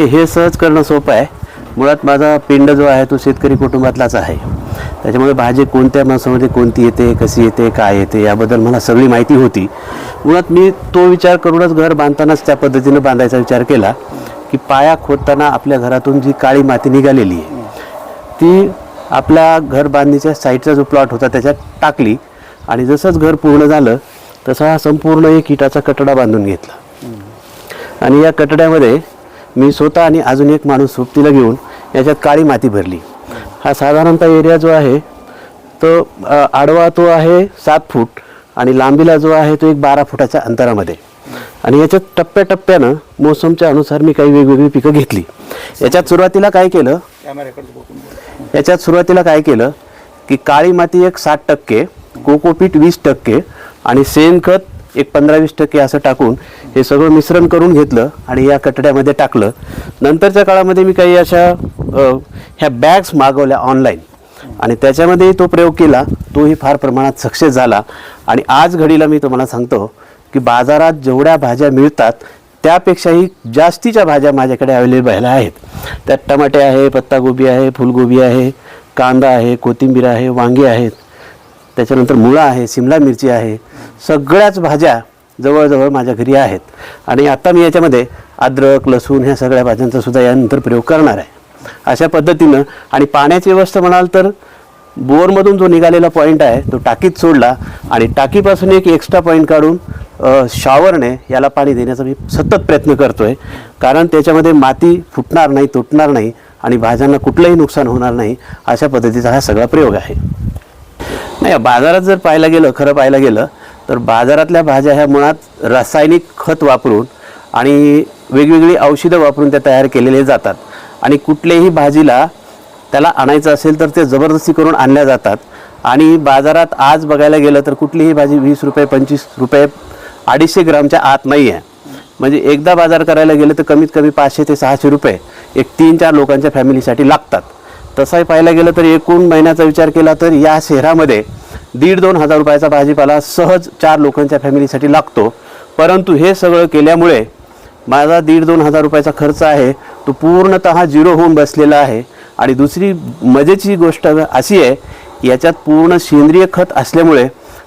हे सहज करणं सोपं आहे. मुळात माझा पिंड जो आहे तो शेतकरी कुटुंबातलाच आहे. त्याच्यामुळे भाजी कोणत्या मासामध्ये कोणती येते कशी येते काय येते याबद्दल मला सगळी माहिती होती. मुळात मी तो विचार करूनच घर बांधतानाच त्या पद्धतीनं बांधायचा विचार केला की पाया खोदताना आपल्या घरातून जी काळी माती निघालेली आहे ती आपल्या घर बांधणीच्या साईडचा जो प्लॉट होता त्याच्यात टाकली आणि जसंच घर पूर्ण झालं तसा हा संपूर्ण एक इटाचा कटडा बांधून घेतला. आणि या कटड्यामध्ये मी स्वतः आणि अजून एक माणूस सोबतीला घेऊन याच्यात काळी माती भरली. हा साधारणतः एरिया जो आहे तो आडवा तो आहे सात फूट आणि लांबीला जो आहे तो एक बारा फुटाच्या अंतरामध्ये. आणि याच्यात टप्प्याटप्प्यानं मोसमच्या अनुसार मी काही वेगवेगळी पिकं घेतली. याच्यात सुरुवातीला काय केलं याच्यात सुरुवातीला काय केलं की काळी माती एक साठ टक्के कोकोपीट वीस टक्के आणि शेणखत एक पंधरा वीस टक्के असं टाकून हे सगळं मिश्रण करून घेतलं आणि या कटड्यामध्ये टाकलं. नंतरच्या काळामध्ये मी काही अशा ह्या बॅग्स मागवल्या ऑनलाईन आणि त्याच्यामध्येही तो प्रयोग केला. तोही फार प्रमाणात सक्सेस झाला. आणि आज घडीला मी तुम्हाला सांगतो की बाजारात जेवढ्या भाज्या मिळतात त्यापेक्षाही जास्तीच्या भाज्या माझ्याकडे अवेलेबल आहेत. त्यात टमाटे आहे पत्तागोबी आहे फुलगोबी आहे कांदा आहे कोथिंबीर आहे वांगे आहेत त्याच्यानंतर मुळा आहे सिमला मिरची आहे सगळ्याच भाज्या जवळजवळ माझ्या घरी आहेत. आणि आता मी याच्यामध्ये अद्रक लसूण ह्या सगळ्या भाज्यांचा सुद्धा यानंतर प्रयोग करणार आहे. अशा पद्धतीनं आणि पाण्याची व्यवस्था म्हणाल तर बोअरमधून जो निघालेला पॉईंट आहे तो टाकीत सोडला आणि टाकीपासून एक एक्स्ट्रा पॉईंट काढून शॉवरने याला पाणी देण्याचा मी सतत प्रयत्न करतो आहे कारण त्याच्यामध्ये माती फुटणार नाही तुटणार नाही आणि भाज्यांना कुठलंही नुकसान होणार नाही अशा पद्धतीचा हा सगळा प्रयोग आहे. नाही बाजारात जर पाहायला गेलं खरं पाहायला गेलं तर बाजारातल्या भाज्या ह्या मुळात रासायनिक खत वापरून आणि वेगवेगळी औषधं वापरून त्या तयार केलेले जातात. आणि कुठल्याही भाजीला त्याला आणायचं असेल तर ते जबरदस्ती करून आणल्या जातात. आणि बाजारात आज बघायला गेलं तर कुठलीही भाजी वीस रुपये पंचवीस रुपये अडीचशे ग्रामच्या आत नाही आहे म्हणजे एकदा बाजार करायला गेलं तर कमीत कमी पाचशे ते सहाशे रुपये एक तीन चार लोकांच्या फॅमिलीसाठी लागतात. तसंही पाहायला गेलं तर एकूण महिन्याचा विचार केला तर या शहरामध्ये दीड दोन हजार रुपयाचा भाजीपाला सहज चार लोकांच्या फॅमिलीसाठी लागतो. परंतु हे सगळं केल्यामुळे माझा दीड दोन हजार रुपयाचा खर्च आहे. तो पूर्णतः झिरो होऊन बसलेला आहे. आणि दुसरी मजेची गोष्ट अशी आहे की याच्यात पूर्ण सेंद्रिय खत असल्यामुळे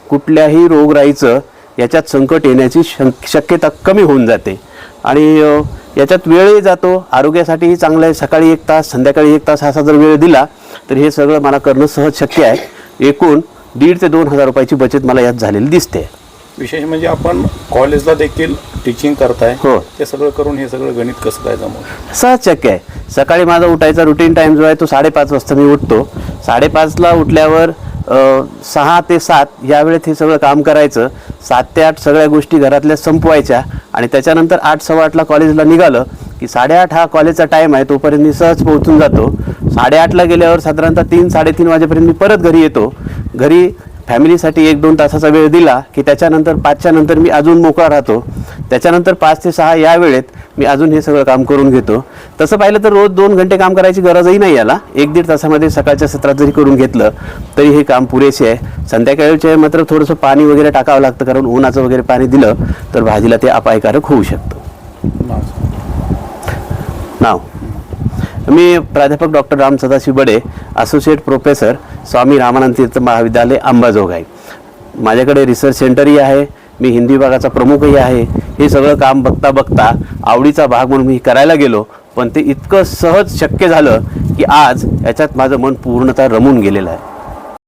कुठल्याही रोगराईचं याच्यात संकट येण्याची शंक शक्यता कमी होऊन जाते. आणि याच्यात वेळही जातो. आरोग्यासाठीही चांगलं आहे. सकाळी एक तास संध्याकाळी एक तास असा जर वेळ दिला तर हे सगळं मला करणं सहज शक्य आहे. एकूण दीड ते दोन हजार रुपयाची बचत मला यात झालेली दिसते. विशेष म्हणजे आपण कॉलेजला देखील टीचिंग करताय. हो. ते सगळं करून हे सगळं गणित कसं काय जमवलं सहज शक्य आहे. सकाळी माझा उठायचा रुटीन टाईम जो आहे तो साडेपाच वाजता मी उठतो. साडेपाचला उठल्यावर सहा ते सात या वेळेत हे सगळं काम करायचं. सात ते आठ सगळ्या गोष्टी घरातल्या संपवायच्या आणि त्याच्यानंतर आठ सव्वा आठला कॉलेजला निघालं की साडेआठ हा कॉलेजचा टाईम आहे तोपर्यंत मी सहज पोहोचून जातो. साडेआठला गेल्यावर साधारणतः तीन साडेतीन वाजेपर्यंत मी परत घरी येतो. घरी फॅमिलीसाठी एक दोन तासाचा वेळ दिला की त्याच्यानंतर पाचच्या नंतर मी अजून मोकळा राहतो. त्याच्यानंतर पाच ते सहा या वेळेत मी अजून हे सगळं काम करून घेतो. तसं पाहिलं तर रोज दोन घंटे काम करायची गरजही नाही याला. एक दीड तासामध्ये सकाळच्या सत्रात जरी करून घेतलं तरी हे काम पुरेसे आहे. संध्याकाळचे मात्र थोडंसं पाणी वगैरे टाकावं लागतं कारण उन्हाचं वगैरे पाणी दिलं तर भाजीला ते अपायकारक होऊ शकतं. नाव. मी प्राध्यापक doctor Ram Sadashiv Bade associate professor Swami Ramanand Tirth महाविद्यालय अंबाजोगाई माझ्याकडे रिसर्च सेंटरही आहे मी हिंदी विभागाचा प्रमुखही आहे. हे सगळं काम बघता बघता आवडीचा भाग म्हणून मी करायला गेलो पण ते इतकं सहज शक्य झालं की आज याच्यात माझं मन पूर्णतः रमून गेलेलं आहे.